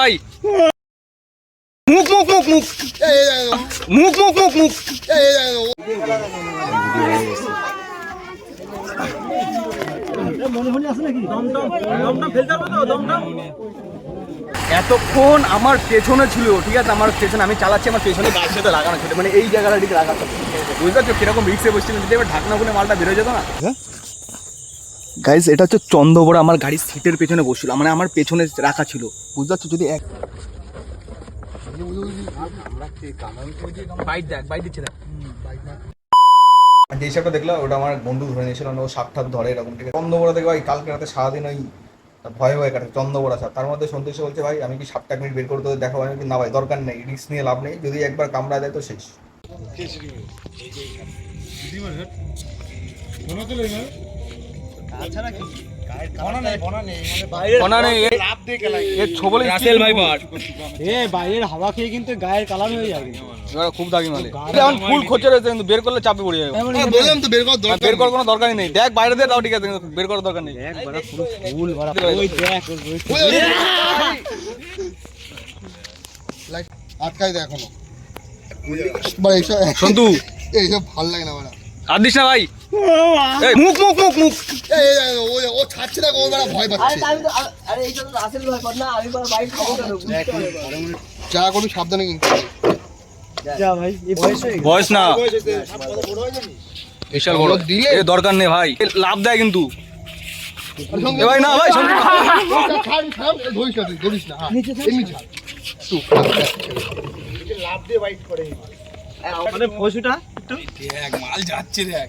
ভাই। মুখ মুখ মুখ মুখ। মুখ মুখ মুখ মুখ। এতক্ষণ আমার পেছনে ছিল, ঠিক আছে? আমার পেছনে, আমি চালাচ্ছি, আমার পেছনে গাছের সাথে লাগানো ছিল। মানে এই জায়গাটা ঠিক লাগানো বুঝতে পারছ? কীরকম রিক্সে বসছিলাম যদি এবার ঢাকনা খুলে মালটা বেরোয় যেত না? গাইজ এটা হচ্ছে চন্দ্রবড়া আমার গাড়ির সিটের পেছনে বসছিল মানে আমার পেছনে রাখা ছিল। বুঝতে পারছ? যদি এক যে হিসাবটা দেখলাম ওটা আমার বন্ধু ধরে নিয়েছিল ও সাপ ঠাপ ধরে এরকম ঠিক আছে চন্দ্রবড়া দেখে ভাই কালকে রাতে সারাদিন ওই ভয়ে ভয়ে কাটে চন্দ্রবড়া সাপ। তার মধ্যে সন্তোষ বলছে ভাই আমি কি সাপটা মিনিট বের করে তোদের দেখাবো? আমি বলি, না ভাই দরকার নেই রিস্ক নিয়ে লাভ নেই। যদি একবার কামড়া দেয় তো শেষ। খুব দাগি মালে। এখন ফুল খোঁজে রয়েছে কিন্তু বের করলে চাপে পড়ে যাবে। বললাম তো বের কর বের করার কোনো দরকারই নেই। দেখ বাইরে দিয়ে তাও ঠিক আছে কিন্তু বের করার দরকার নেই। ফুল আটকাই এখনও। সন্তু। এইসব ভালো লাগে না বাড়া। আর দিস না ভাই। মুখ মুখ মুখ মুখ ও ছাড়ছে না ভয় পাচ্ছে করবি সাবধানে কিন্তু বয়স না বিশাল বড় দিলে দরকার নেই ভাই লাভ দেয় কিন্তু ভাই না ভাই ছাড় ছাড় ধরিস না ধরিস না ছাড় লাভ দিয়ে বাইট করে মানে পশুটা এক মাল যাচ্ছে দেখ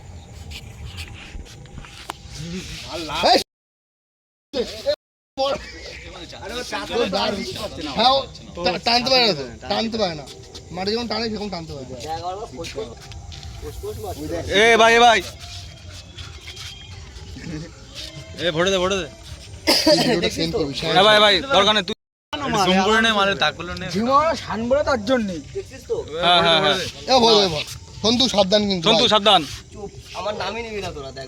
টানতে পারে না তো, টানতে পারে না মাঠে যখন টানে সেরকম টানতে পারে এ ভাই এ ভাই। এ ভরে দে ভরে দে। ভিডিওটা send করবি, share এ ভাই ভাই দরকার নেই তুই জুম করে নে তাক করলে নে। হ্যাঁ হ্যাঁ হ্যাঁ। এ। সন্তু সাবধান কিন্তু সন্তু আমার নামই নিবি না তোরা দেখ।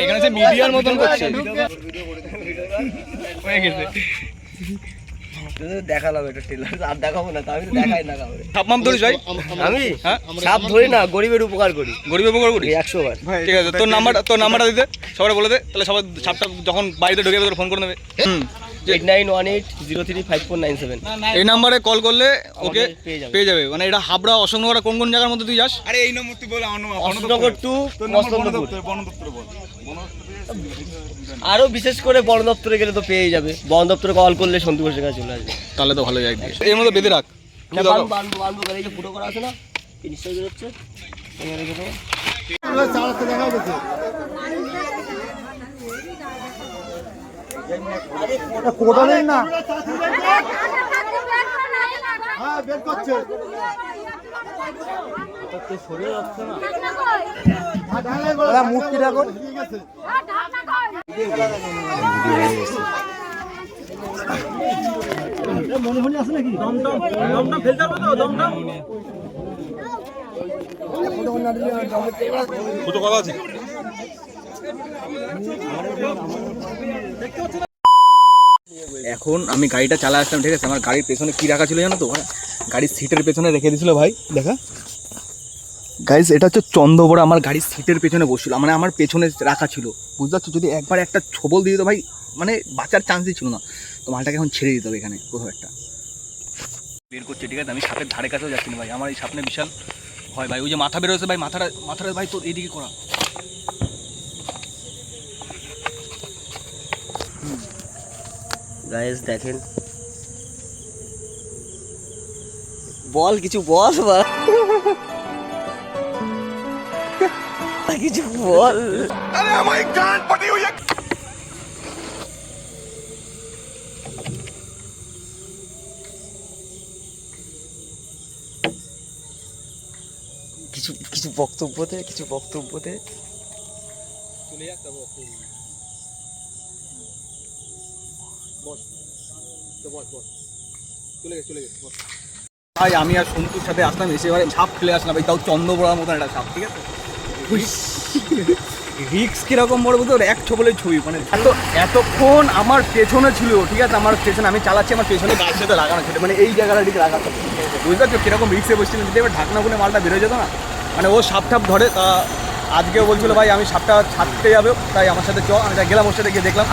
এখানে সে মিডিয়ার মতন করছে। হয়ে গেছে দেখালাম এটা টেলার আর দেখাবো না আমি দেখাই না কাউরে সাপমাম ধরিস ভাই। আমি? সাপ ধরি না গরিবের উপকার করি। গরিব উপকার করিস? একশো বার। ঠিক আছে তোর নাম্বারটা তোর নাম্বারটা দিতে। সবাই বলে দে তাহলে সবাই সাপটা যখন বাড়িতে ঢুকে তোর ফোন করে নেবে। হুম। Eight nine one eight zero three five four nine seven. এই নাম্বারে কল করলে ওকে পেয়ে যাবে। মানে এটা হাবড়া অশোকনগরা কোন কোন জায়গার মধ্যে তুই যাস? অশোকনগর টু আরও বিশেষ করে বন দপ্তরে গেলে তো পেয়ে যাবে। বন দপ্তরে কল করলে সন্তু ঘোষের কাছে চলে আসবে। তাহলে তো ভালো যায় এর মধ্যে বেঁধে রাখ। ফুটো করা আছে না এই কোটা নেই না। হ্যাঁ বের আছে নাকি? দমদম ফেলতে পারবে তো দমদম আছে। এখন আমি গাড়িটা চালা আসলাম, ঠিক আছে? আমার গাড়ির পেছনে কি রাখা ছিল জানো তো? গাড়ির সিটের পেছনে রেখে দিয়েছিল ভাই, দেখা। গাইজ এটা হচ্ছে চন্দ্রবড়া, আমার গাড়ির সিটের পেছনে বসছিল মানে আমার পেছনে রাখা ছিল। বুঝতে পারছ? যদি একবার একটা ছবল দিয়ে দিত ভাই মানে বাঁচার চান্সই ছিল না। তো মালটাকে এখন ছেড়ে দিতে হবে এখানে, কোথাও একটা। বের করছে, ঠিক আছে? আমি সাপের ধারে কাছেও যাচ্ছি না ভাই, আমার এই সামনে বিশাল ভয় ভাই। ওই যে মাথা বেরোচ্ছে ভাই, মাথাটা মাথাটা ভাই তোর এইদিকে করা। গাইস দেখেন। বল কিছু বল বা। কিছু বল। কিছু কিছু বক্তব্য দে কিছু বক্তব্য দে। চলে যাক তারপর বস। তো বস বস। চলে গেছে চলে গেছে বস। ভাই আমি আর সন্তুর সাথে আসলাম এসে এবারে সাপ ফেলে আসলাম। ভাই তাও চন্দ্রবড়ার মতন একটা সাপ ঠিক আছে? রিক্স কীরকম বড় বুঝতে এক ছবলের ছবি মানে এত এতক্ষণ আমার পেছনে ছিল ঠিক আছে? আমার পেছনে আমি চালাচ্ছি আমার পেছনে গাছ সাথে লাগানো ছিল মানে এই জায়গাটা ঠিক লাগাতে বুঝতে পারছ কীরকম রিক্সে বসছিলাম যদি এবার ঢাকনা খুলে মালটা বেরোয় যেত না মানে ও সাপ টাপ ধরে তা আজকেও বলছিল ভাই আমি সাপটা ছাড়তে যাবে। তাই আমার সাথে চ আমি গেলাম ওর সাথে গিয়ে দেখলাম।